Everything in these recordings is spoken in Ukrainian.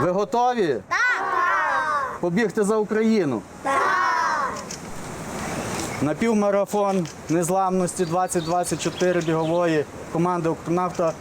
Ви готові? Так. Побігти за Україну? Так. Напівмарафон незламності 2024 бігової команди «Укрнафта»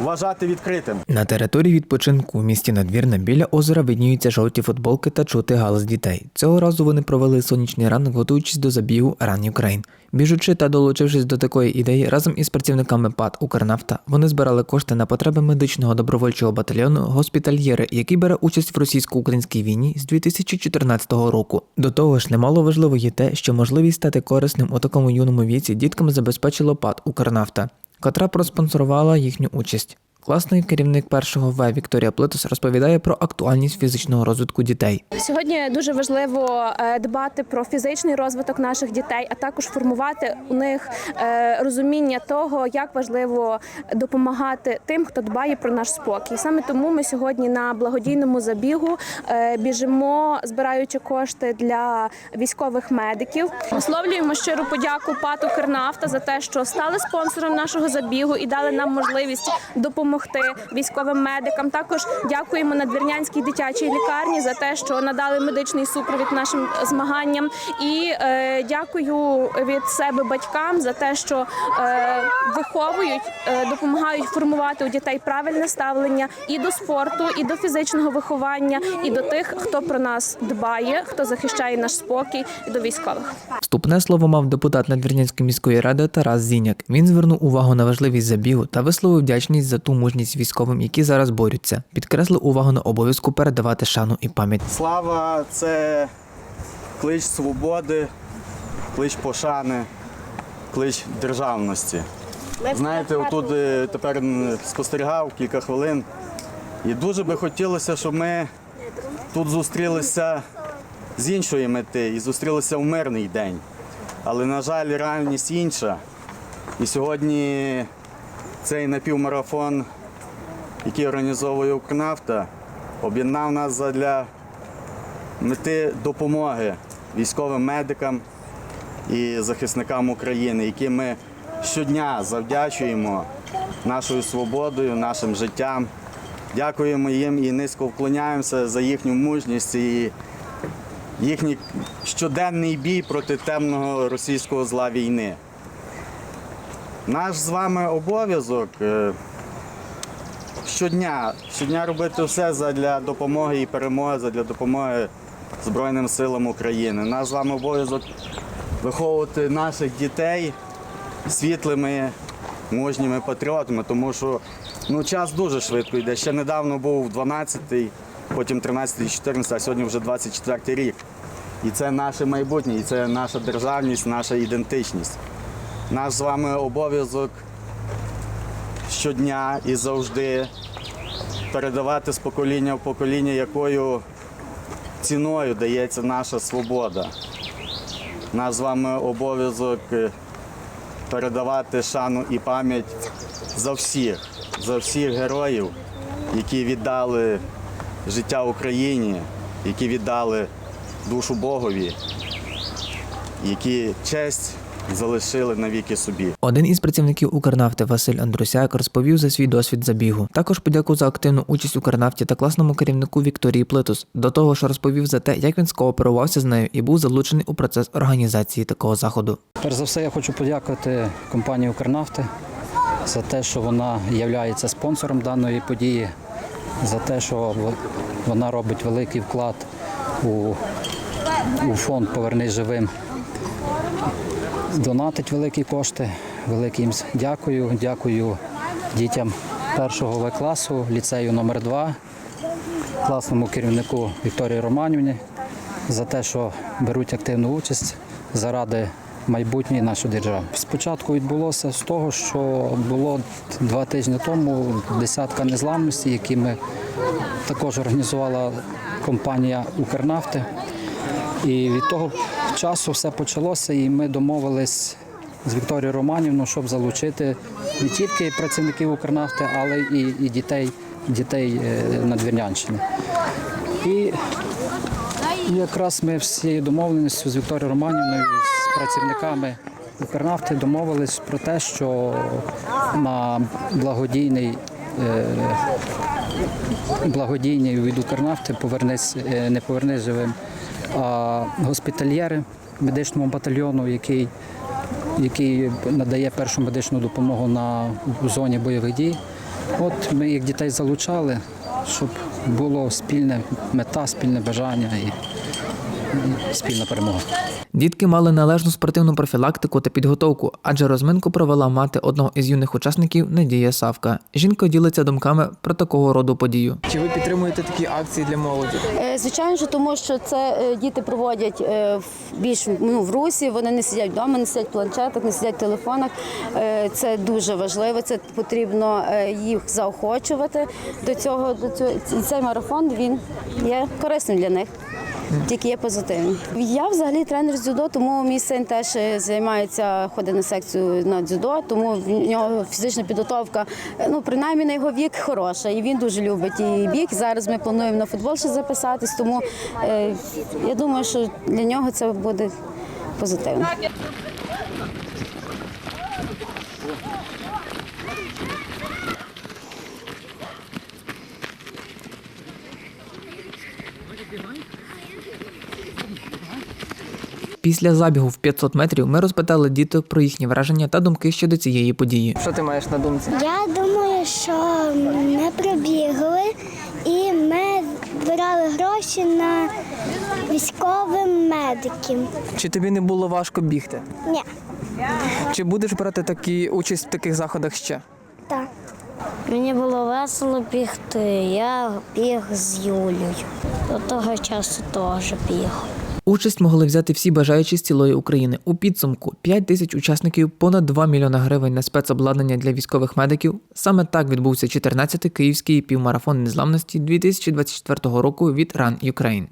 вважати відкритим. На території відпочинку у місті Надвірна біля озера видніються жовті футболки та чути галас дітей. Цього разу вони провели сонячний ранок, готуючись до забігу Run Ukraine. Біжучи та долучившись до такої ідеї, разом із працівниками ПАД Укрнафта вони збирали кошти на потреби медичного добровольчого батальйону Госпітальєри, який бере участь в російсько-українській війні з 2014 року. До того ж, немало важливо є те, що можливість стати корисним у такому юному віці діткам забезпечило ПАД Укрнафта котра проспонсорувала їхню участь. Класний керівник першого В Вікторія Плитус розповідає про актуальність фізичного розвитку дітей. Сьогодні дуже важливо е, дбати про фізичний розвиток наших дітей, а також формувати у них е, розуміння того, як важливо допомагати тим, хто дбає про наш спокій. Саме тому ми сьогодні на благодійному забігу е, біжимо, збираючи кошти для військових медиків. Висловлюємо щиру подяку ПАТу Кернафта за те, що стали спонсором нашого забігу і дали нам можливість допомогти військовим медикам. Також дякуємо Надвірнянській дитячій лікарні за те, що надали медичний супровід нашим змаганням. І е, дякую від себе батькам за те, що е, виховують, е, допомагають формувати у дітей правильне ставлення і до спорту, і до фізичного виховання, і до тих, хто про нас дбає, хто захищає наш спокій, і до військових. Вступне слово мав депутат Надвірнянської міської ради Тарас Зіняк. Він звернув увагу на важливість забігу та висловив вдячність за ту мужність військовим, які зараз борються. Підкреслив увагу на обов'язку передавати шану і пам'ять. Слава це клич свободи, клич пошани, клич державності. Знаєте, отут е, тепер спостерігав кілька хвилин. І дуже би хотілося, щоб ми тут зустрілися з іншої мети і зустрілися в мирний день. Але, на жаль, реальність інша. І сьогодні цей напівмарафон, який організовує Укрнафта, об'єднав нас для мети допомоги військовим медикам і захисникам України, які ми щодня завдячуємо нашою свободою, нашим життям. Дякуємо їм і низько вклоняємося за їхню мужність і їхній щоденний бій проти темного російського зла війни. Наш з вами обов'язок е, щодня, щодня робити все для допомоги і перемоги, для допомоги Збройним силам України. Наш з вами обов'язок виховувати наших дітей світлими, мужніми патріотами, тому що ну, час дуже швидко йде. Ще недавно був 12-й, потім 13-й, 14 а сьогодні вже 24-й рік. І це наше майбутнє, і це наша державність, наша ідентичність. Наш з вами обов'язок щодня і завжди передавати з покоління в покоління, якою ціною дається наша свобода. Наш з вами обов'язок е, передавати шану і пам'ять за всіх, за всіх героїв, які віддали життя Україні, які віддали душу Богові, які честь залишили навіки собі. Один із працівників Укрнафти Василь Андрусяк розповів за свій досвід забігу. Також подякував за активну участь у Укрнафті та класному керівнику Вікторії Плитус. До того ж, розповів за те, як він скооперувався з нею і був залучений у процес організації такого заходу. Перш за все, я хочу подякувати компанії Укрнафти за те, що вона є спонсором даної події, за те, що вона робить великий вклад у, у фонд Повернись живим. Донатить великі кошти. Велике їм дякую. Дякую дітям першого В класу, ліцею номер 2 класному керівнику Вікторії Романівні за те, що беруть активну участь заради майбутньої нашої держави. Спочатку відбулося з того, що було два тижні тому десятка незламності, які ми також організувала компанія Укрнафти. І від того часу все почалося, і ми домовились з Вікторією Романівною, щоб залучити не тільки працівників Укрнафти, але і, і дітей, дітей е, Надвірнянщини. І якраз ми всі домовленістю з Вікторією Романівною, з працівниками Укрнафти домовились про те, що на благодійний е, благодійні від Укрнафти повернись, е, не повернись живим, госпітальєри медичному батальйону, який, який надає першу медичну допомогу на зоні бойових дій. От ми їх дітей залучали, щоб було спільне мета, спільне бажання і, спільна перемога. Дітки мали належну спортивну профілактику та підготовку, адже розминку провела мати одного із юних учасників Надія Савка. Жінка ділиться думками про такого роду подію. Чи ви підтримуєте такі акції для молоді? Е, Звичайно, що тому що це е, діти проводять е, в більш ну, в русі. Вони не сидять вдома, не сидять в планшетах, не сидять в телефонах. Це дуже важливо. Це потрібно їх заохочувати до цього. До цього і цей марафон він є корисним для них. Тільки є позитивні. Я взагалі тренер з дзюдо, тому мій син теж е, займається, ходить на секцію на дзюдо, тому в нього фізична підготовка, е, ну принаймні на його вік хороша. І він дуже любить і бік. Зараз ми плануємо на футбол ще записатись, тому е, я думаю, що для нього це буде позитивно. Після забігу в 500 метрів ми розпитали діток про їхні враження та думки щодо цієї події. Що ти маєш на думці? Я думаю, що ми прибігли і ми збирали гроші на військовим медиків. Чи тобі не було важко бігти? Ні, Чи будеш брати такі участь в таких заходах ще? так. Мені було весело бігти. Я біг з Юлею. До того часу теж біг. Участь могли взяти всі бажаючі з цілої України. У підсумку 5 тисяч учасників, понад 2 мільйона гривень на спецобладнання для військових медиків. Саме так відбувся 14-й київський півмарафон незламності 2024 року від Run Ukraine.